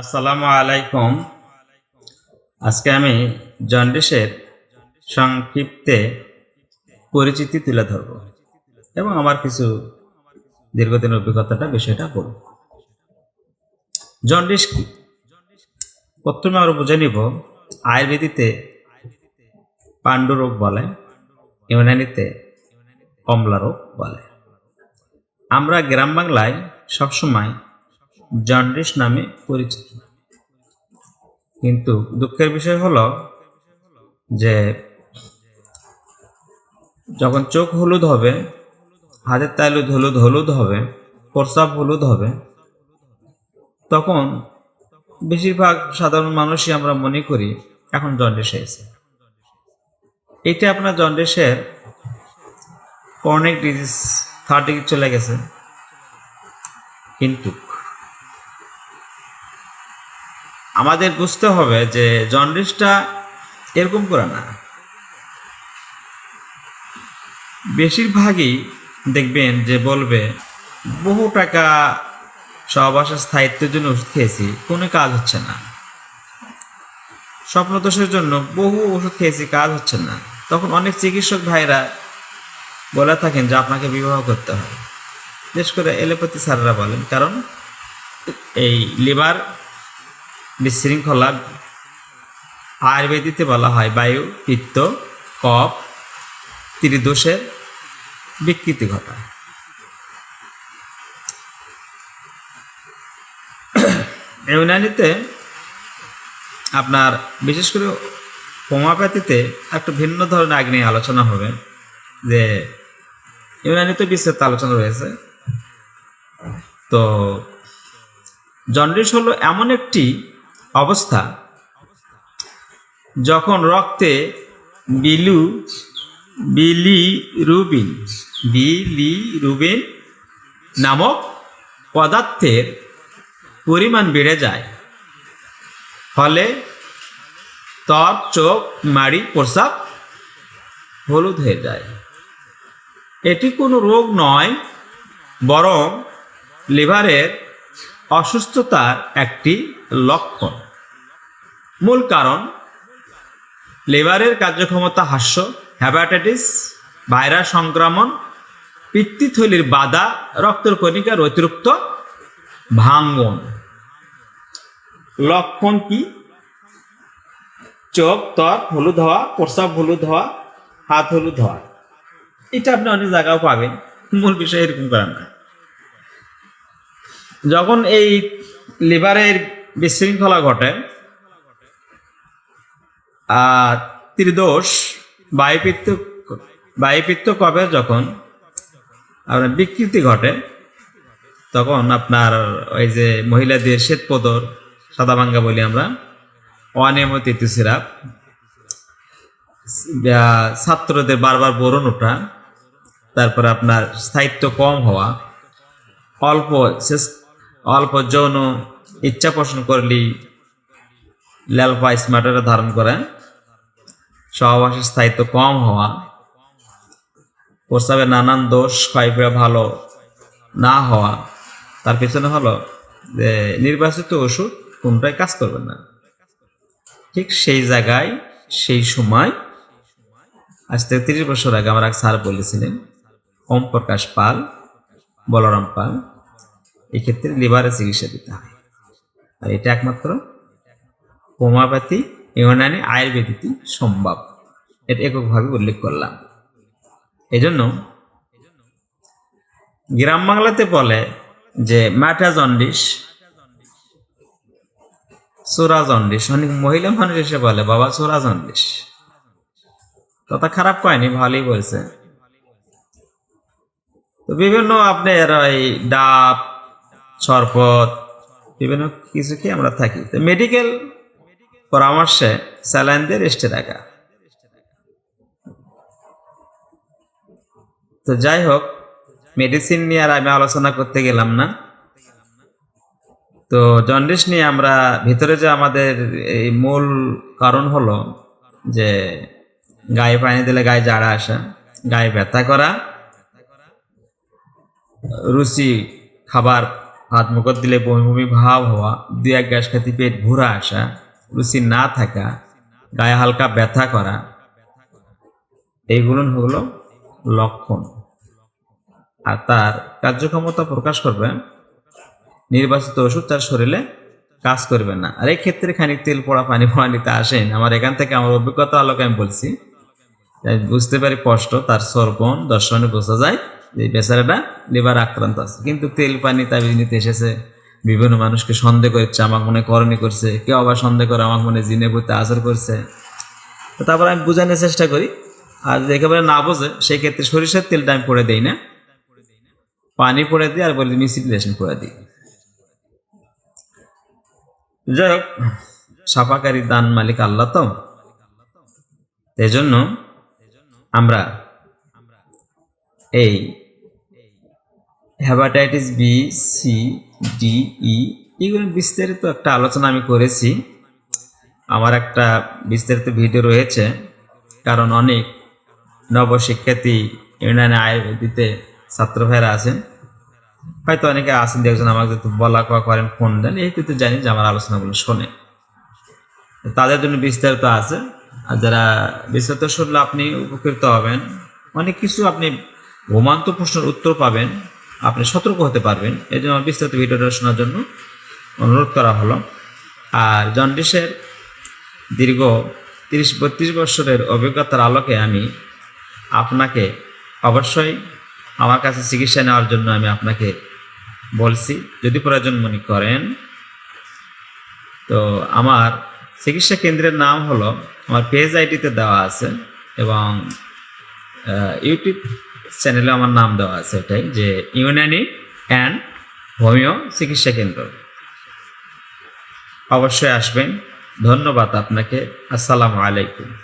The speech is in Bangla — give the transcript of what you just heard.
আসসালামু আলাইকুম। আজকে আমি জন্ডিসের সংক্ষিপ্তে পরিচিতি তুলে ধরব এবং আমার কিছু দীর্ঘদিনের অভিজ্ঞতাটা, বিষয়টা বলব। জন্ডিস কি? প্রথমে আমরা বুঝে নিব, আয়ুর্বেদিতে পাণ্ডু রোগ বলে, ইউনানিতে কমলা রোগ বলে। আমরা গ্রাম বাংলায় সবসময় জন্ডিস নামে পরিচিত। কিন্তু দুঃখের বিষয় হলো যে যখন চোখ হলুদ হবে, হাতের তালুদ হলুদ হলুদ হবে, প্রস্রাব হলুদ হবে, তখন বেশিরভাগ সাধারণ মানুষই আমরা মনে করি এখন জন্ডিস হয়েছে। এটা আপনার জন্ডিসের কর্নিক ডিজিজ থার্ড ডিগ্রি চলে গেছে। কিন্তু আমাদের বুঝতে হবে যে জন্ডিসটা এরকম করে না। বেশিরভাগই দেখবেন যে বলবে, বহু টাকা সহবাসের স্থায়িত্বের জন্য ওষুধ খেয়েছি, কোনো কাজ হচ্ছে না। স্বপ্নদোষের জন্য বহু ওষুধ খেয়েছি, কাজ হচ্ছে না। তখন অনেক চিকিৎসক ভাইরা বলে থাকেন যে আপনাকে বিবাহ করতে হবে বিশেষ করে এলোপ্যাথি স্যাররা বলেন, কারণ এই লিভার বিশৃঙ্খলা আয়ুর্বেদিতে বলা হয় বায়ু, পিত্ত, কফ, ত্রিদোষের বিকৃতি ঘটায়। ইউনানিতে আপনার বিশেষ করে হোমিওপ্যাথিতে একটা ভিন্ন ধরনের আগ নিয়ে আলোচনা হবে, যে ইউনানিতে বিস্তৃত আলোচনা রয়েছে। তো জন্ডিস হলো এমন একটি অবস্থা। যখন রক্তে বিলু বিলি রুবিন বিলি রুবিন নামক পদার্থের পরিমাণ বেড়ে যায়, ফলে ত্বক চোখ, মাড়ি প্রস্রাব হলুদ হয়ে যায়। এটি কোনো রোগ নয়, বরং লিভারের অসুস্থতার একটি লক্ষণ। মূল কারণ লিভারের কার্যক্ষমতা হ্রাস হ্যাপাটাইটিস ভাইরাস সংক্রমণ, পিত্তথলির বাধা, রক্তের কণিকার অতিরিক্ত ভাঙ্গন। লক্ষণ কি? চোখ, ত্বক হলুদ হওয়া, প্রস্রাব হলুদ হওয়া, হাত হলুদ হওয়া। এটা আপনি অনেক জায়গাও পাবেন, মূল বিষয় এরকম করেন না। যখন এই লিভারের বিশৃঙ্খলা ঘটে ত্রিদোষ বায়ুপিত্ত বায়ুপিত্ত কবে যখন আপনার বিকৃতি ঘটে, তখন আপনার ওই যে মহিলাদের শ্বেতপদর, সাদা ভাঙ্গা বলি আমরা, অনিয়মিত ঋতুস্রাব ছাত্রদের বারবার বরণ ওঠা, তারপরে আপনার স্থায়িত্ব কম হওয়া, অল্প অল্প যৌন ইচ্ছা পোষণ করলেই ল্যালপা স্মার্টারে ধারণ করে সহবাসের স্থায়িত্ব কম হওয়া। প্রস্রাবে নানান দোষ, ক্ষয়প্রিয়, ভালো না হওয়া। তার পিছনে হলো যে নির্বাচিত ওষুধ কোনটাই কাজ করবে না। ঠিক সেই জায়গায়, সেই সময়, আজ থেকে তিরিশ বছর আগে আমার এক স্যার বলেছিলেন, ওম প্রকাশ পাল, বলরাম পাল, এক্ষেত্রে লিভারের চিকিৎসা দিতে হয় আর এটা একমাত্র হোমিওপ্যাথি, ইউনানি আয়ুর্বেদিকই সম্ভব। এটা এককভাবে উল্লেখ করলাম। এজন্য গ্রাম বাংলাতে বলে যে ম্যাটা জন্ডিস সোরা জন্ডিস অনেক মহিলা মানুষ এসে বলে, বাবা সোরা জন্ডিস কথা খারাপ কয়নি, ভালোই বলছে। তো বিভিন্ন আপনার ওই ডাব, শরবত, বিভিন্ন কিছু কি আমরা থাকি। তো মেডিকেল পরামর্শে স্যালাইন দিয়ে রেস্টে রাখা। তো যাই হোক, মেডিসিন নিয়ে আর আমি আলোচনা করতে গেলাম না। তো জন্ডিস নিয়ে আমরা ভিতরে যে আমাদের এই মূল কারণ হলো যে গায়ে পানি দিলে গায়ে জাড়া আসা, গায়ে ব্যথা করা, রুচি, খাবার, হাত মুখত দিলে বমি বমি ভাব হওয়া, দুই এক গ্যাস খাতি পেট ভুরা আসা রুচি না থাকা, গায়ে হালকা ব্যথা করা এইগুলো হলো লক্ষণ। আর তার কার্যক্ষমতা প্রকাশ করবে, নির্বাচিত ওষুধ তার শরীরে কাজ করবে না। আর এই ক্ষেত্রে খানিক তেল, পড়া, পানি পড়া নিতে আসেন। আমার এখান থেকে আমার অভিজ্ঞতা আলোকে আমি বলছি বুঝতে পারি স্পষ্ট, তার সরপন দর্শনে বোঝা যায় যে বেচারাটা লিভার আক্রান্ত আছে। কিন্তু তেল, পানি, তাবিজ নিতে এসেছে বিভিন্ন মানুষকে সন্দেহ করছে, আমাকে মনে করণী করছে। কেউ আবার সন্দেহ করে, আমাকে মনে জিনে বইতে আসর করছে। তারপর আমি বোঝানোর চেষ্টা করি। আর একেবারে না বোঝে সেই ক্ষেত্রে সরিষার তেলটা আমি পড়ে দিই না। পানি পড়ে দিই, আর বলি মিসিলেশন করে দিই। যাই হোক, সাফাকারী দান মালিক আল্লাহ তো। এই জন্য আমরা এই hepatitis B, C D E. এগুলো বিস্তারিত একটা আলোচনা আমি করেছি। আমার একটা বিস্তারিত ভিডিও রয়েছে। কারণ অনেক নবশিক্ষার্থী ইউনিয়নে আয়ুর্বেদিতে ছাত্র ভাইরা আছেন। হয়তো অনেকে আছেন, দেখছেন আমাকে যদি বলা কোয়া করেন, ফোন দেন, এই তো জানি যে আমার আলোচনাগুলো শোনে। তাদের জন্য বিস্তারিত আছে। আর যারা বিস্তারিত শুনলে আপনি উপকৃত হবেন। অনেক কিছু আপনি ঘুমান্ত প্রশ্নের উত্তর পাবেন। আপনি সতর্ক হতে পারবেন। এই জন্য বিস্তারিত ভিডিওটা শোনার জন্য অনুরোধ করা হলো। আর জন্ডিসের দীর্ঘ তিরিশ বত্রিশ বছরের অভিজ্ঞতার আলোকে আমি আপনাকে অবশ্যই আমার কাছে চিকিৎসা নেওয়ার জন্য আমি আপনাকে বলছি, যদি প্রয়োজন মনে করেন। তো আমার চিকিৎসা কেন্দ্রের নাম হলো, আমার পেজ আইডিতে দেওয়া আছে এবং ইউটিউব চ্যানেলে আমার নাম দেওয়া আছে এটাই, যে ইউনানি অ্যান্ড হোমিও চিকিৎসা কেন্দ্র। অবশ্যই আসবেন। ধন্যবাদ আপনাকে। আসসালামু আলাইকুম।